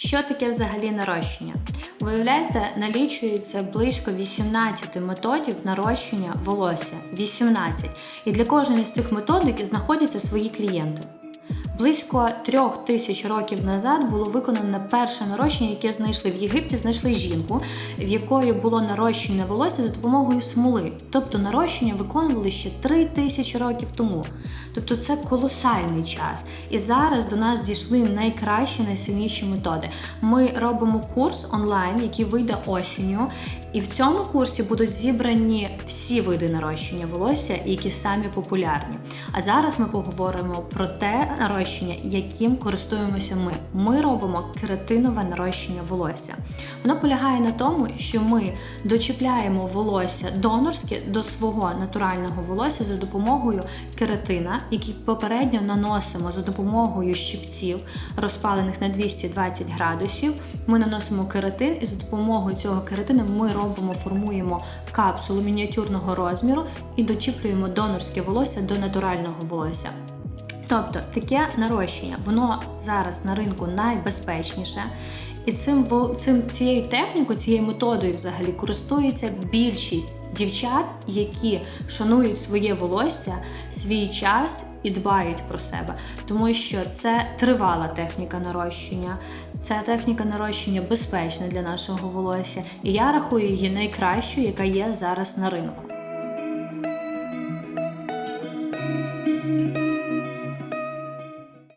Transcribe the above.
Що таке взагалі нарощення? Виявляєте, налічується близько 18 методів нарощення волосся. 18. І для кожної з цих методик знаходяться свої клієнти. Близько трьох тисяч років назад було виконане перше нарощення, яке знайшли в Єгипті. Знайшли жінку, в якої було нарощене волосся за допомогою смоли. Тобто нарощення виконували ще три тисячі років тому. Тобто це колосальний час. І зараз до нас дійшли найкращі, найсильніші методи. Ми робимо курс онлайн, який вийде осінню. І в цьому курсі будуть зібрані всі види нарощення волосся, які самі популярні. А зараз ми поговоримо про те нарощення, яким користуємося ми. Ми робимо кератинове нарощення волосся. Воно полягає на тому, що ми дочіпляємо волосся донорське до свого натурального волосся за допомогою кератина, який попередньо наносимо за допомогою щипців, розпалених на 220 градусів. Ми наносимо кератин, і за допомогою цього кератину ми робимо, формуємо капсулу мініатюрного розміру і дочіплюємо донорське волосся до натурального волосся. Тобто таке нарощення, воно зараз на ринку найбезпечніше. І цим, цим цією технікою, цією методою взагалі користується більшість дівчат, які шанують своє волосся, свій час і дбають про себе, тому що це тривала техніка нарощення, ця техніка нарощення безпечна для нашого волосся, і я рахую її найкращою, яка є зараз на ринку.